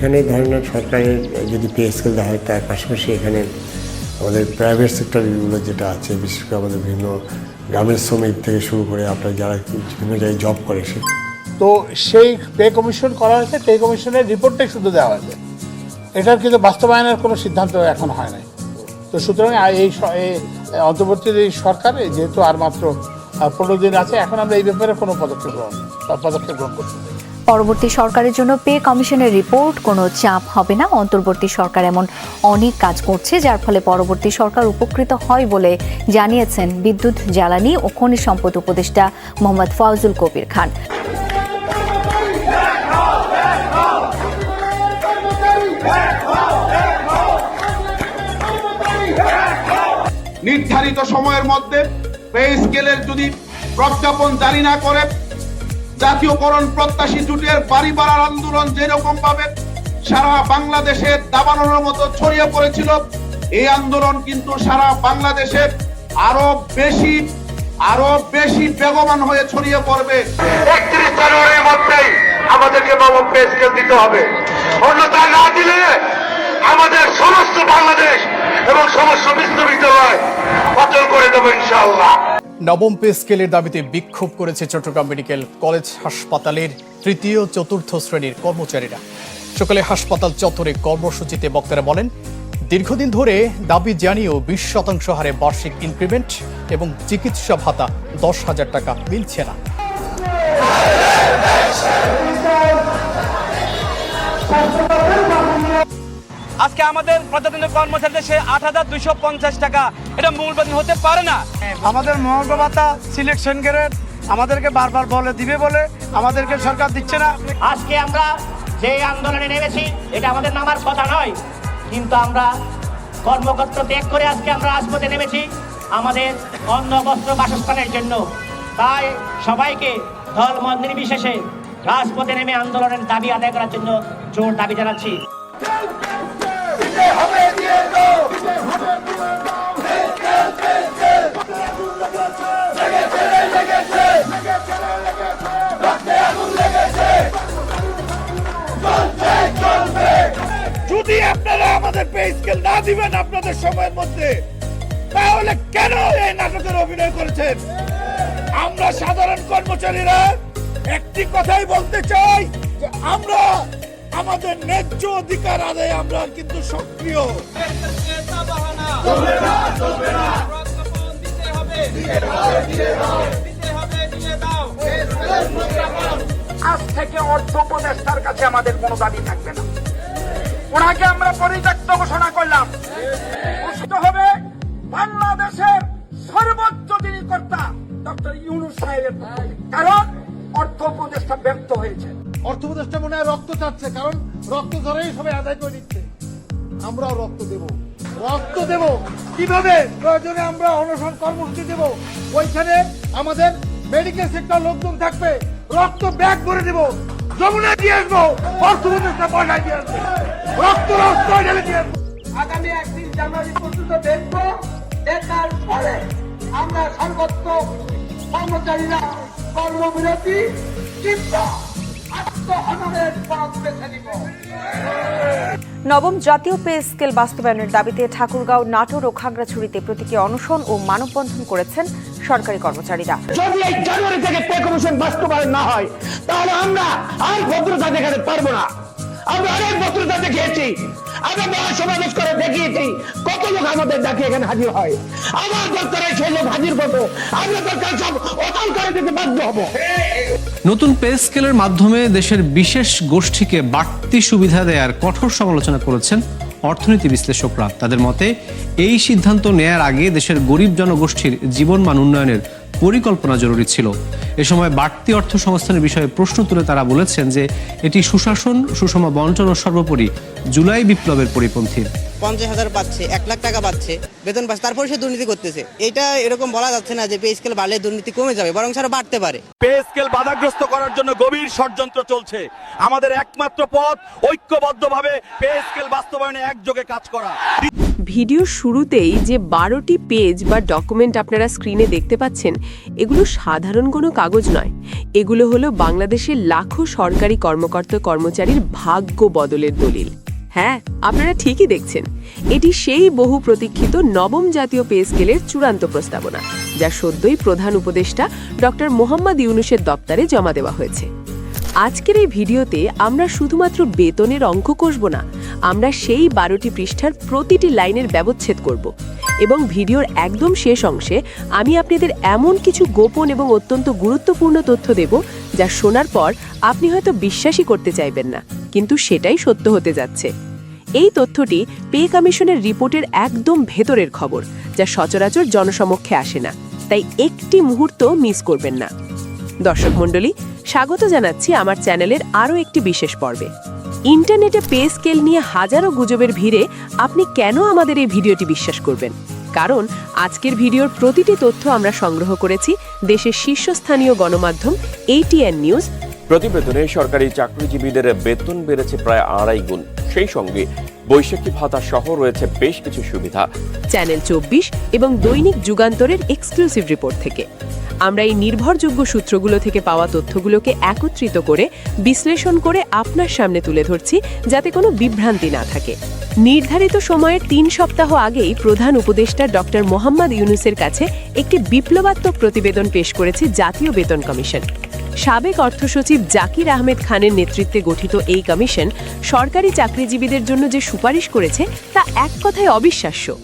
সেখানে ধরেন সরকারের যদি পে স্কেল দেওয়া হয়, তার পাশাপাশি এখানে আমাদের প্রাইভেট সেক্টরগুলো যেটা আছে, বিশেষ করে আমাদের বিভিন্ন গ্রামের শ্রমিক থেকে শুরু করে আপনার যারা বিভিন্ন জায়গায় জব করে সে তো সেই পে কমিশন করা হয়েছে পে কমিশনের রিপোর্টটাই শুধু দেওয়া হয়েছে এটার কিন্তু বাস্তবায়নের কোনো সিদ্ধান্ত এখন হয় নাই তো সুতরাং এই অন্তর্বর্তী এই সরকার, যেহেতু আর মাত্র পনেরো দিন আছে, এখন আমরা এই ব্যাপারে কোনো পদক্ষেপ গ্রহণ পদক্ষেপ গ্রহণ করতে। পরবর্তী সরকারের জন্য পে কমিশনের রিপোর্ট, কোনো চাপ হবে না। অন্তর্বর্তী সরকার এমন অনেক কাজ করছে, যার ফলে পরবর্তী সরকার উপকৃত হয় বলে জানিয়েছেন বিদ্যুৎ, জ্বালানি ও খনিজ সম্পদ উপদেষ্টা মোহাম্মদ ফয়জুল কবির খান। নির্ধারিত সময়ের মধ্যে পে স্কেলের যদি প্রজ্ঞাপন জারি না করে জাতীয়করণ প্রত্যাশী জুটের বাড়ি বাড়ার আন্দোলন যেরকম ভাবে সারা বাংলাদেশে দাবানোর মতো ছড়িয়ে পড়েছিল, এই আন্দোলন কিন্তু সারা বাংলাদেশে আরও বেশি আরও বেশি বেগবান হয়ে ছড়িয়ে পড়বে। একত্রিশ জানুয়ারির মধ্যেই আমাদেরকে নবম পে স্কেল দিতে হবে। অন্যতা না দিলে আমাদের সমস্ত বাংলাদেশ এবং সমস্ত বিশ্ববিদ্যালয় অচল করে দেবো ইনশাআল্লাহ। নবম পে স্কেলের দাবিতে বিক্ষোভ করেছে চট্টগ্রাম মেডিকেল কলেজ হাসপাতালের তৃতীয় চতুর্থ শ্রেণির কর্মচারীরা। সকালে হাসপাতাল চত্বরে কর্মসূচিতে বক্তারা বলেন, দীর্ঘদিন ধরে দাবি জানিয়েও বিশ শতাংশ হারে বার্ষিক ইনক্রিমেন্ট এবং চিকিৎসা ভাতা দশ হাজার টাকা মিলছে না। আজকে আমাদের প্রজাতন্ত্র কর্মচারীদের সে আট হাজার দুইশো পঞ্চাশ টাকা। এটা মূল বেতন হতে পারে না। আমাদের মহর্গ ভাতা সিলেকশন গ্রেড আমাদেরকে বারবার বলে দিবে বলে আমাদেরকে সরকার দিচ্ছে না। আজকে আমরা যে আন্দোলনে নেমেছি এটা আমাদের নামার কথা নয়। কিন্তু আমরা কর্মকর্ত ত্যাগ করে আজকে আমরা রাজপথে নেমেছি আমাদের অন্ন বস্ত্র বাসস্থানের জন্য। তাই সবাইকে দল মত নির্বিশেষে রাজপথে নেমে আন্দোলনের দাবি আদায় করার জন্য জোর দাবি জানাচ্ছি। যদি আপনারা আমাদের পে না দিবেন আপনাদের সময়ের মধ্যে, তাহলে কেন এই নাটকের অভিনয় করেছেন? আমরা সাধারণ কর্মচারীরা একটি কথাই বলতে চাই আমরা আমাদের ন্যায্য অধিকার আদায়ে আমরা কিন্তু সক্রিয়। আজ থেকে অর্থ উপদেষ্টার কাছে আমাদের কোনো দাবি থাকবে না। ওনাকে আমরা পরিত্যক্ত ঘোষণা করলাম। প্রশ্ন হবে বাংলাদেশের সর্বোচ্চ যিনি কর্তা ডক্টর ইউনুস সাহেবের কারণ অর্থ উপদেষ্টা ব্যর্থ হয়েছে। অর্থ উপদেষ্টা মনে হয় রক্ত চাচ্ছে, কারণ রক্ত ধরেই সবাই আদায় করে নিচ্ছে। আমরাও রক্ত দেব। রক্ত দেব। কীভাবে? প্রয়োজনে আমরা অনশন কর্মসূচি দেব। ওইখানে আমাদের মেডিকেল সেক্টর লোকজন থাকবে। রক্ত ব্যাগ ভরে দেব। যমুনা দিয়ে আসব। অর্থ উপদেষ্টা পয়সায় দিয়ে আসবে। রক্ত রক্ত ঢেলে দিয়ে আসব। আগামী একত্রিশ জানুয়ারি পর্যন্ত দেখব দেখার পরে আমরা সর্বত্র কর্মচারীরা কর্মবিরতি কিংবা নবম জাতীয় পে স্কেল বাস্তবায়নের দাবিতে ঠাকুরগাঁও নাটোর ও খাগড়াছড়িতে প্রতীকী অনশন ও মানববন্ধন করেছেন সরকারি কর্মচারীরা। যদি এই জানুয়ারি থেকে পে কমিশন বাস্তবায়ন না হয়, তাহলে আমরা আর ভদ্রতা দেখাতে পারব না। আমরা অনেক ভদ্রতা দেখিয়েছি। আমরা মহা সমাবেশ করে দেখিয়েছি। কত লোক আমাদের ডাকে এখানে হাজির হয়। আমার দরকার সেই লোক হাজির করব। আমরা দরকার সব করে দিতে বাধ্য হব। নতুন পে স্কেলের মাধ্যমে দেশের বিশেষ গোষ্ঠীকে বাড়তি সুবিধা দেওয়ার কঠোর সমালোচনা করেছেন অর্থনীতি বিশ্লেষকরা। তাদের মতে, এই সিদ্ধান্ত নেয়ার আগে দেশের গরিব জনগোষ্ঠীর জীবনমান উন্নয়নের পরিকল্পনা জরুরি ছিল। এ সময় বাড়তি অর্থ সংস্থানের বিষয়ে প্রশ্ন তুলে তারা বলেছেন যে এটি সুশাসন সুষম বন্টন ও সর্বোপরি জুলাই বিপ্লবের পরিপন্থী। পঞ্চাশ হাজার পাচ্ছে এক লাখ টাকা পাচ্ছে বেতন পাচ্ছে তারপরে সে দুর্নীতি করতেছে। এটা এরকম বলা যাচ্ছে না যে পে স্কেল বাড়লে দুর্নীতি কমে যাবে বরং সেটা বাড়তে পারে। পে স্কেল বাধাগ্রস্ত করার জন্য গভীর ষড়যন্ত্র চলছে। আমাদের একমাত্র পথ ঐক্যবদ্ধভাবে পে স্কেল বাস্তবায়নে একযোগে কাজ করা। ভিডিও শুরুতেই যে বারোটি পেজ বা ডকুমেন্ট আপনারা স্ক্রিনে দেখতে পাচ্ছেন, এগুলো সাধারণ কোনো কাগজ নয়। এগুলো হলো বাংলাদেশের লাখো সরকারি কর্মকর্তা কর্মচারীর ভাগ্য বদলের দলিল। হ্যাঁ আপনারা ঠিকই দেখছেন। এটি সেই বহু প্রতীক্ষিত নবম জাতীয় পে স্কেলের চূড়ান্ত প্রস্তাবনা, যা সদ্যই প্রধান উপদেষ্টা ডক্টর মোহাম্মদ ইউনুসের দপ্তরে জমা দেওয়া হয়েছে। আজকের এই ভিডিওতে আমরা শুধুমাত্র বেতনের অঙ্ক কষব না, আমরা সেই বারোটি পৃষ্ঠার প্রতিটি লাইনের ব্যবচ্ছেদ করব এবং ভিডিওর একদম শেষ অংশে আমি আপনাদের এমন কিছু গোপন এবং অত্যন্ত গুরুত্বপূর্ণ তথ্য দেব যা শোনার পর আপনি হয়তো বিশ্বাসই করতে চাইবেন না, কিন্তু সেটাই সত্য হতে যাচ্ছে। এই তথ্যটি পে কমিশনের রিপোর্টের একদম ভেতরের খবর, যা সচরাচর জনসমক্ষে আসে না, তাই একটি মুহূর্ত মিস করবেন না। দর্শক মণ্ডলী স্বাগত জানাচ্ছি আমার চ্যানেলের আরও একটি বিশেষ পর্বে। ইন্টারনেটে পে স্কেল নিয়ে হাজারো গুজবের ভিড়ে আপনি কেন আমাদের এই ভিডিওটি বিশ্বাস করবেন? কারণ আজকের ভিডিওর প্রতিটি তথ্য আমরা সংগ্রহ করেছি দেশের শীর্ষস্থানীয় গণমাধ্যম এটিএন নিউজ প্রতিবেদনে সরকারি চাকরিজীবীদের বেতন বেড়েছে প্রায় আড়াই গুণ। সেই সঙ্গে বৈশাখী ভাতা সহ রয়েছে বেশ কিছু সুবিধা। চ্যানেল চব্বিশ এবং দৈনিক যুগান্তরের এক্সক্লুসিভ রিপোর্ট থেকে। আমরা এই নির্ভরযোগ্য সূত্রগুলো থেকে পাওয়া তথ্যগুলোকে একত্রিত করে, বিশ্লেষণ করে আপনার সামনে তুলে ধরছি, যাতে কোনো বিভ্রান্তি না থাকে। নির্ধারিত সময়ের তিন সপ্তাহ আগেই প্রধান উপদেষ্টা ডক্টর মোহাম্মদ ইউনুসের কাছে একটি বিপ্লবাত্মক প্রতিবেদন পেশ করেছে জাতীয় বেতন কমিশন। সাবেক অর্থসচিব জাকির আহমেদ খানের নেতৃত্বে গঠিত এই কমিশন সরকারি চাকরিজীবীদের জন্য যে সুপারিশ করেছে তা এক কথায় অবিশ্বাস্য।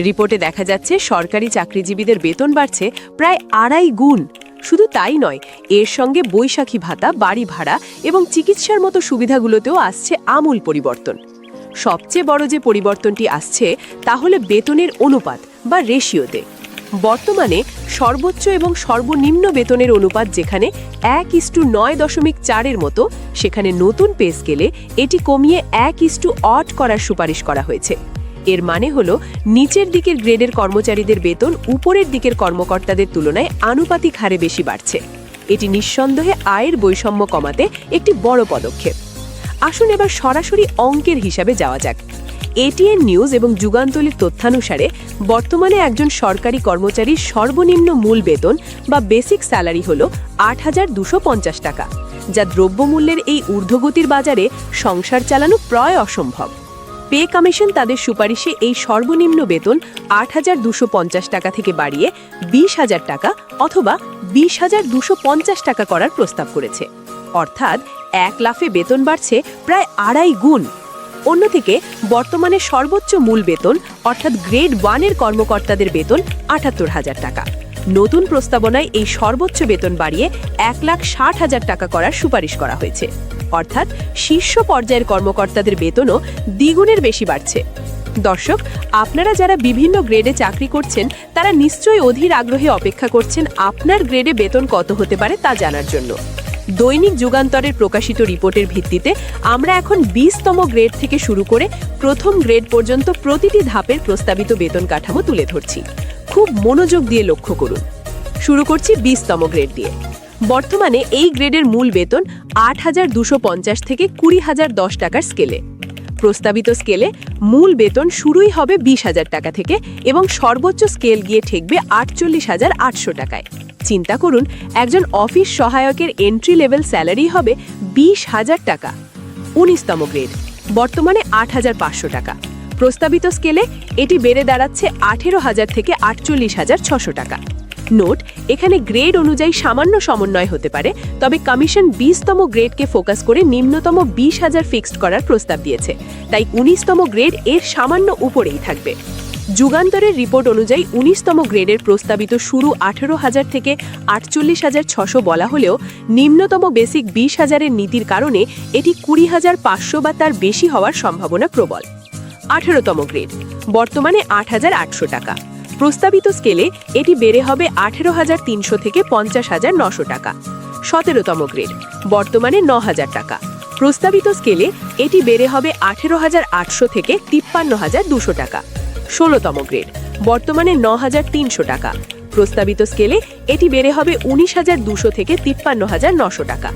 রিপোর্টে দেখা যাচ্ছে, সরকারি চাকরিজীবীদের বেতন বাড়ছে প্রায় আড়াই গুণ। শুধু তাই নয়, এর সঙ্গে বৈশাখী ভাতা, বাড়ি ভাড়া এবং চিকিৎসার মতো সুবিধাগুলোতেও আসছে আমূল পরিবর্তন। সবচেয়ে বড় যে পরিবর্তনটি আসছে তা হলো বেতনের অনুপাত বা রেশিওতে বর্তমানে সর্বোচ্চ এবং সর্বনিম্ন বেতনের অনুপাত যেখানে এক ইস্টু নয় দশমিক চারের মতো, সেখানে নতুন পে স্কেলে এটি কমিয়ে এক ইস্টু অট করার সুপারিশ করা হয়েছে। এর মানে হল, নিচের দিকের গ্রেডের কর্মচারীদের বেতন উপরের দিকের কর্মকর্তাদের তুলনায় আনুপাতিক হারে বেশি বাড়ছে। এটি নিঃসন্দেহে আয়ের বৈষম্য কমাতে একটি বড় পদক্ষেপ। আসুন এবার সরাসরি অঙ্কের হিসাবে যাওয়া যাক। এটিএন নিউজ এবং যুগান্তলির তথ্যানুসারে বর্তমানে একজন সরকারি কর্মচারীর সর্বনিম্ন মূল বেতন বা বেসিক স্যালারি হল আট টাকা, যা দ্রব্যমূল্যের এই ঊর্ধ্বগতির বাজারে সংসার চালানো প্রায় অসম্ভব। পে কমিশন তাদের সুপারিশে এই সর্বনিম্ন বেতন আট টাকা থেকে বাড়িয়ে বিশ হাজার টাকা অথবা বিশ হাজার টাকা করার প্রস্তাব করেছে। অর্থাৎ এক লাফে বেতন বাড়ছে প্রায় আড়াই গুণ। অন্যদিকে, বর্তমানে সর্বোচ্চ মূল বেতন, অর্থাৎ গ্রেড ওয়ানের কর্মকর্তাদের বেতন আটাত্তর হাজার টাকা। নতুন প্রস্তাবনায় এই সর্বোচ্চ বেতন বাড়িয়ে এক লাখ ষাট হাজার টাকা করার সুপারিশ করা হয়েছে। অর্থাৎ শীর্ষ পর্যায়ের কর্মকর্তাদের বেতনও দ্বিগুণের বেশি বাড়ছে। দর্শক, আপনারা যারা বিভিন্ন গ্রেডে চাকরি করছেন, তারা নিশ্চয়ই অধীর আগ্রহে অপেক্ষা করছেন আপনার গ্রেডে বেতন কত হতে পারে তা জানার জন্য। দৈনিক যুগান্তরের প্রকাশিত রিপোর্টের ভিত্তিতে আমরা এখন বিশতম গ্রেড থেকে শুরু করে প্রথম গ্রেড পর্যন্ত প্রতিটি ধাপের প্রস্তাবিত বেতন কাঠামো তুলে ধরছি। খুব মনোযোগ দিয়ে লক্ষ্য করুন। শুরু করছি বিশতম গ্রেড দিয়ে। বর্তমানে এই গ্রেডের মূল বেতন আট হাজার দুশো পঞ্চাশ থেকে কুড়ি হাজার দশ টাকার স্কেলে। প্রস্তাবিত স্কেলে মূল বেতন শুরুই হবে বিশ হাজার টাকা থেকে এবং সর্বোচ্চ স্কেল গিয়ে ঠেকবে আটচল্লিশ হাজার আটশো টাকায়। চিন্তা করুন, একজন অফিস সহায়কের এন্ট্রি লেভেল স্যালারি হবে বিশ হাজার টাকা। উনিশতম গ্রেড বর্তমানে আট হাজার পাঁচশো টাকা। প্রস্তাবিত স্কেলে এটি বেড়ে দাঁড়াচ্ছে আঠেরো হাজার থেকে আটচল্লিশ হাজার ছশো টাকা। নোট এখানে গ্রেড অনুযায়ী সামান্য সমন্বয় হতে পারে, তবে কমিশন বিশতম গ্রেডকে ফোকাস করে নিম্নতম বিশ হাজার ফিক্সড করার প্রস্তাব দিয়েছে। তাই উনিশতম গ্রেড এর সামান্য উপরেই থাকবে। যুগান্তরের রিপোর্ট অনুযায়ী উনিশতম গ্রেডের প্রস্তাবিত শুরু আঠেরো হাজার থেকে আটচল্লিশ হাজার ছশো বলা হলেও নিম্নতম বেসিক বিশ হাজারের নীতির কারণে এটি কুড়ি হাজার পাঁচশো বা তার বেশি হওয়ার সম্ভাবনা প্রবল। আঠেরোতম গ্রেড, বর্তমানে আট হাজার আটশো টাকা। প্রস্তাবিত স্কেলে এটি বেড়ে হবে আঠেরো হাজার তিনশো থেকে পঞ্চাশ হাজার নশো টাকা। সতেরোতম গ্রেড, বর্তমানে ন হাজার টাকা। প্রস্তাবিত স্কেলে এটি বেড়ে হবে আঠেরো হাজার আটশো থেকে তিপ্পান্ন হাজার দুশো টাকা। ষোলোতম গ্রেড। বর্তমানে ন হাজার তিনশো টাকা। প্রস্তাবিত স্কেলে এটি বেড়ে হবে উনিশ হাজার দুশো থেকে তিপ্পান্ন হাজার নশো টাকা।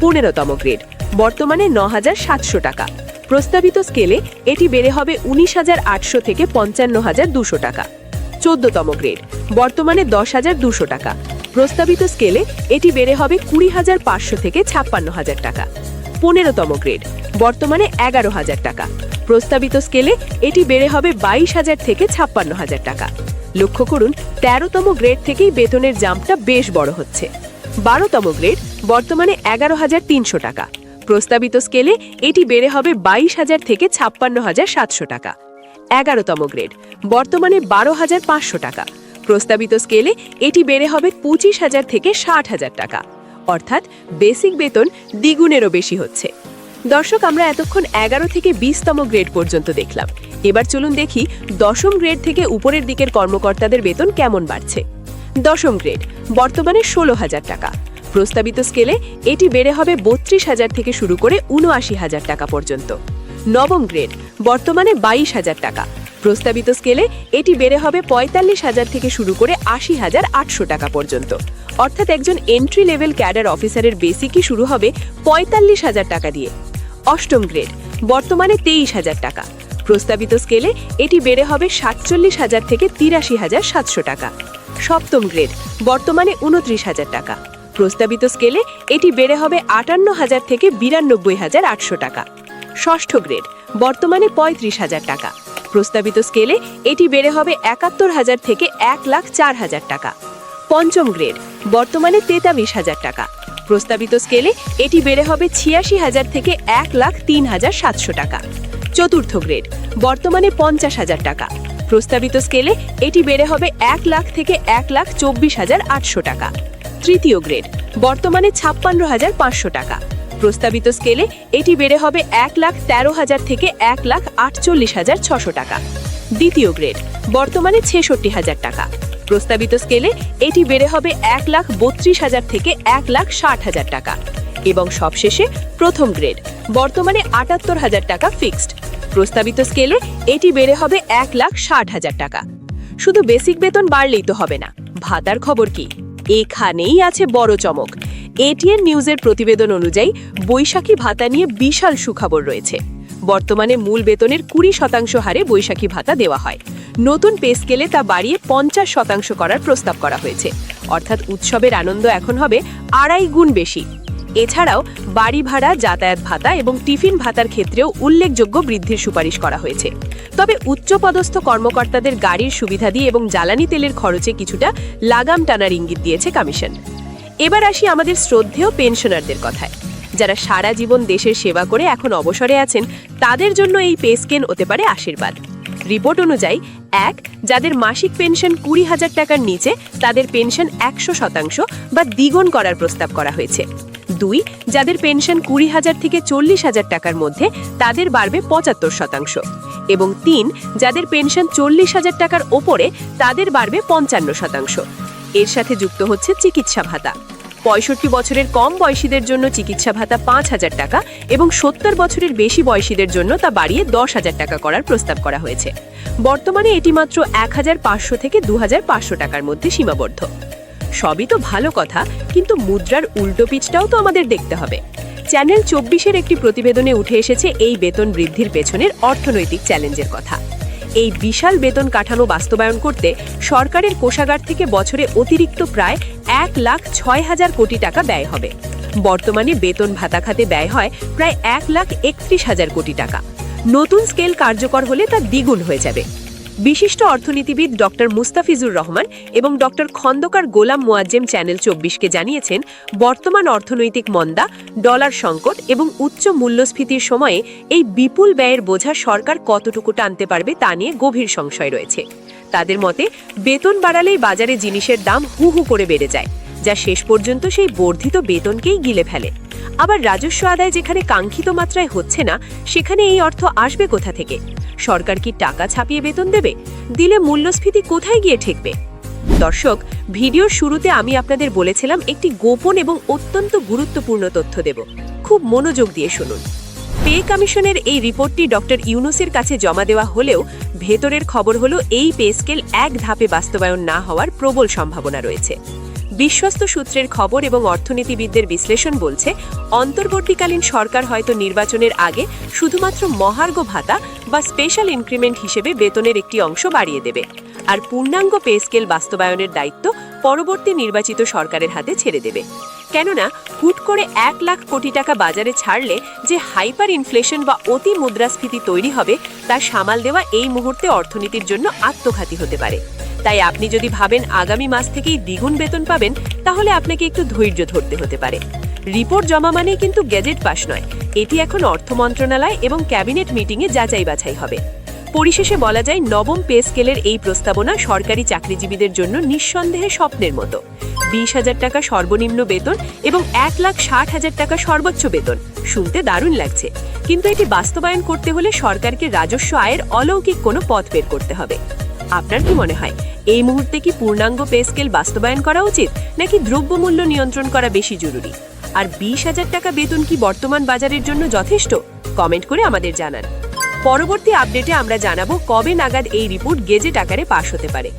পনেরোতম গ্রেড। বর্তমানে ন হাজার সাতশো টাকা। প্রস্তাবিত স্কেলে এটি বেড়ে হবে উনিশ হাজার আটশো থেকে পঞ্চান্ন হাজার দুশো টাকা। চোদ্দতম গ্রেড। বর্তমানে দশ হাজার দুশো টাকা। প্রস্তাবিত স্কেলে এটি বেড়ে হবে কুড়ি হাজার পাঁচশো থেকে ছাপ্পান্ন হাজার টাকা। পনেরোতম গ্রেড। বর্তমানে এগারো হাজার টাকা। প্রস্তাবিত স্কেলে এটি বেড়ে হবে বাইশ হাজার থেকে ছাপ্পান্ন হাজার টাকা। লক্ষ্য করুন, তেরোতম গ্রেড থেকেই বেতনের জাম্পটা বেশ বড় হচ্ছে। বারোতম গ্রেড বর্তমানে এগারো হাজার তিনশো টাকা। প্রস্তাবিত স্কেলে এটি বেড়ে হবে বাইশ হাজার থেকে ছাপ্পান্ন হাজার সাতশো টাকা। এগারোতম গ্রেড বর্তমানে বারো হাজার পাঁচশো টাকা। প্রস্তাবিত স্কেলে এটি বেড়ে হবে পঁচিশ হাজার থেকে ষাট হাজার টাকা। অর্থাৎ বেসিক বেতন দ্বিগুণেরও বেশি হচ্ছে। দর্শক, আমরা এতক্ষণ এগারো থেকে বিশতম গ্রেড পর্যন্ত দেখলাম। এবার চলুন দেখি দশম গ্রেড থেকে উপরের দিকের কর্মকর্তাদের বেতন কেমন বাড়ছে। দশম গ্রেড, বর্তমানে ষোলো হাজার টাকা। প্রস্তাবিত স্কেলে এটি বেড়ে হবে বত্রিশ হাজার থেকে শুরু করে উনআশি হাজার টাকা পর্যন্ত। নবম গ্রেড, বর্তমানে বাইশ হাজার টাকা। প্রস্তাবিত স্কেলে এটি বেড়ে হবে পঁয়তাল্লিশ হাজার থেকে শুরু করে আশি হাজার আটশো টাকা পর্যন্ত। অর্থাৎ একজন এন্ট্রি লেভেল ক্যাডার অফিসারের বেসিকই শুরু হবে পঁয়তাল্লিশ হাজার টাকা দিয়ে। অষ্টম গ্রেড, বর্তমানে তেইশ হাজার টাকা। প্রস্তাবিত স্কেলে এটি বেড়ে হবে সাতচল্লিশ হাজার থেকে তিরাশি হাজার সাতশো টাকা। সপ্তম গ্রেড, বর্তমানে উনত্রিশ হাজার টাকা। প্রস্তাবিত স্কেলে এটি বেড়ে হবে আটান্ন হাজার থেকে বিরানব্বই হাজার আটশো টাকা। ষষ্ঠ গ্রেড, বর্তমানে পঁয়ত্রিশ হাজার টাকা। প্রস্তাবিত স্কেলে এটি বেড়ে হবে একাত্তর হাজার থেকে এক লাখ চার হাজার টাকা। পঞ্চম গ্রেড, বর্তমানে তেতাল্লিশ হাজার টাকা। প্রস্তাবিত স্কেলে এটি বেড়ে হবে ছিয়াশি হাজার থেকে এক লাখ তিন হাজার সাতশো টাকা। চতুর্থ গ্রেড, বর্তমানে পঞ্চাশ হাজার টাকা। প্রস্তাবিত স্কেলে এটি বেড়ে হবে এক লাখ থেকে এক লাখ চব্বিশ হাজার আটশো টাকা। তৃতীয় গ্রেড, বর্তমানে ছাপ্পান্ন হাজার পাঁচশো টাকা। প্রস্তাবিত স্কেলে এটি বেড়ে হবে এক লাখ তেরো হাজার থেকে এক লাখ আটচল্লিশ হাজার ছশো টাকা। দ্বিতীয় গ্রেড, বর্তমানে ছেষট্টি হাজার টাকা। প্রস্তাবিত স্কেলে এটি বেড়ে হবে এক লাখ বত্রিশ হাজার থেকে এক লাখ ষাট হাজার টাকা। এবং সবশেষে প্রথম গ্রেড, বর্তমানে আটাত্তর হাজার টাকা ফিক্সড। প্রস্তাবিত স্কেলে এটি বেড়ে হবে এক লাখ ষাট হাজার টাকা। শুধু বেসিক বেতন বাড়লেই তো হবে না। ভাতার খবর কি? এখানেই আছে বড় চমক। এটিএন নিউজের প্রতিবেদন অনুযায়ী বৈশাখী ভাতা নিয়ে বিশাল সুখবর রয়েছে। বর্তমানে মূল বেতনের কুড়ি শতাংশ হারে বৈশাখী ভাতা দেওয়া হয়। নতুন পে স্কেলে তা বাড়িয়ে পঞ্চাশ শতাংশ করার প্রস্তাব করা হয়েছে। অর্থাৎ উৎসবের আনন্দ এখন হবে আড়াই গুণ বেশি। এছাড়াও বাড়ি ভাড়া, যাতায়াত ভাতা এবং টিফিন ভাতার ক্ষেত্রেও উল্লেখযোগ্য বৃদ্ধির সুপারিশ করা হয়েছে। তবে উচ্চপদস্থ কর্মকর্তাদের গাড়ির সুবিধা দিয়ে এবং জ্বালানি তেলের খরচে কিছুটা লাগাম টানার ইঙ্গিত দিয়েছে কমিশন। এবার আসি আমাদের শ্রদ্ধেয় পেনশনারদের কথায়। যারা সারা জীবন দেশের সেবা করে এখন অবসরে আছেন, তাদের জন্য এই পে স্কেন হতে পারে আশীর্বাদ। রিপোর্ট অনুযায়ী, এক, যাদের মাসিক পেনশন কুড়ি হাজার টাকার নিচে, তাদের পেনশন একশো শতাংশ বা দ্বিগুণ করার প্রস্তাব করা হয়েছে। দুই, যাদের পেনশন কুড়ি হাজার থেকে চল্লিশ হাজার টাকার মধ্যে, তাদের বাড়বে পঁচাত্তর শতাংশ। এবং তিন, যাদের পেনশন চল্লিশ হাজার টাকার ওপরে, তাদের বাড়বে পঞ্চান্ন শতাংশ। এর সাথে যুক্ত হচ্ছে চিকিৎসা ভাতা। পঁয়ষট্টি বছরের কম বয়সীদের জন্য চিকিৎসা ভাতা পাঁচ হাজার টাকা এবং সত্তর বছরের বেশি বয়সীদের জন্য তা বাড়িয়ে দশ হাজার টাকা করার প্রস্তাব করা হয়েছে। বর্তমানে এটি মাত্র এক হাজার পাঁচশো থেকে দু হাজার পাঁচশো টাকার মধ্যে সীমাবদ্ধ। সবই তো ভালো কথা, কিন্তু মুদ্রার উল্টো পিচটাও তো আমাদের দেখতে হবে। চ্যানেল চব্বিশের একটি প্রতিবেদনে উঠে এসেছে এই বেতন বৃদ্ধির পেছনের অর্থনৈতিক চ্যালেঞ্জের কথা। এই বিশাল বেতন কাঠামো বাস্তবায়ন করতে সরকারের কোষাগার থেকে বছরে অতিরিক্ত প্রায় এক লাখ ছয় হাজার কোটি টাকা ব্যয় হবে। বর্তমানে বেতন ভাতা খাতে ব্যয় হয় প্রায় এক লাখ একত্রিশ হাজার কোটি টাকা। নতুন স্কেল কার্যকর হলে তা দ্বিগুণ হয়ে যাবে। বিশিষ্ট অর্থনীতিবিদ ডক্টর মুস্তাফিজুর রহমান এবং ডক্টর খন্দকার গোলাম মোয়াজ্জেম চ্যানেল চব্বিশকে জানিয়েছেন, বর্তমান অর্থনৈতিক মন্দা, ডলার সংকট এবং উচ্চ মূল্যস্ফীতির সময়ে এই বিপুল ব্যয়ের বোঝা সরকার কতটুকু টানতে পারবে তা নিয়ে গভীর সংশয় রয়েছে। তাদের মতে, বেতন বাড়ালেই বাজারে জিনিসের দাম হু হু করে বেড়ে যায়। যা শেষ পর্যন্ত সেই বর্ধিত বেতনকেই গিলে ফেলে। আবার রাজস্ব আদায় যেখানে কাঙ্ক্ষিত মাত্রায় হচ্ছে না, সেখানে এই অর্থ আসবে কোথা থেকে? সরকার কি টাকা ছাপিয়ে বেতন দেবে? দিলে মূল্যস্ফীতি কোথায় গিয়ে ঠেকবে? দর্শক, ভিডিওর শুরুতে আমি আপনাদের বলেছিলাম একটি গোপন এবং অত্যন্ত গুরুত্বপূর্ণ তথ্য দেব। খুব মনোযোগ দিয়ে শুনুন। পে কমিশনের এই রিপোর্টটি ডক্টর ইউনুসের কাছে জমা দেওয়া হলেও ভেতরের খবর হলো এই পে স্কেল এক ধাপে বাস্তবায়ন না হওয়ার প্রবল সম্ভাবনা রয়েছে। বিশ্বস্ত সূত্রের খবর এবং অর্থনীতিবিদদের বিশ্লেষণ বলছে, অন্তর্বর্তীকালীন সরকার হয়তো নির্বাচনের আগে শুধুমাত্র মহার্ঘ ভাতা বা স্পেশাল ইনক্রিমেন্ট হিসেবে বেতনের একটি অংশ বাড়িয়ে দেবে। আর পূর্ণাঙ্গ পে স্কেল বাস্তবায়নের দায়িত্ব পরবর্তী নির্বাচিত সরকারের হাতে ছেড়ে দেবে। কেননা, হুট করে এক লাখ কোটি টাকা বাজারে ছাড়লে যে হাইপার ইনফ্লেশন বা অতি মুদ্রাস্ফীতি তৈরি হবে, তা সামাল দেওয়া এই মুহূর্তে অর্থনীতির জন্য আত্মঘাতী হতে পারে। তাই আপনি যদি ভাবেন আগামী মাস থেকেই দ্বিগুণ বেতন পাবেন, তাহলে আপনাকে একটু ধৈর্য ধরতে হতে পারে। রিপোর্ট জমা মানে কিন্তু গ্যাজেট পাস নয়। এটি এখন অর্থ মন্ত্রণালয় এবং ক্যাবিনেট মিটিংয়ে যাচাই বাছাই হবে। পরিশেষে বলা যায়, নবম পে স্কেলের এই প্রস্তাবনা সরকারি চাকরিজীবীদের জন্য নিঃসন্দেহে স্বপ্নের মতো। বিশ হাজার টাকা সর্বনিম্ন বেতন এবং এক লাখ ষাট হাজার টাকা সর্বোচ্চ বেতন। শুনতে দারুণ লাগছে। কিন্তু এটি বাস্তবায়ন করতে হলে সরকারকে রাজস্ব আয়ের অলৌকিক কোনো পথ বের করতে হবে। আপনার কি মনে হয়? এই মুহূর্তে কি পূর্ণাঙ্গ পে স্কেল বাস্তবায়ন করা উচিত, নাকি দ্রব্যমূল্য নিয়ন্ত্রণ করা বেশি জরুরি? আর বিশ হাজার টাকা বেতন কি বর্তমান বাজারের জন্য যথেষ্ট? কমেন্ট করে আমাদের জানান। পরবর্তী আপডেটে আমরা জানাব কবে নাগাদ এই রিপোর্ট গেজেট আকারে পাশ হতে পারে।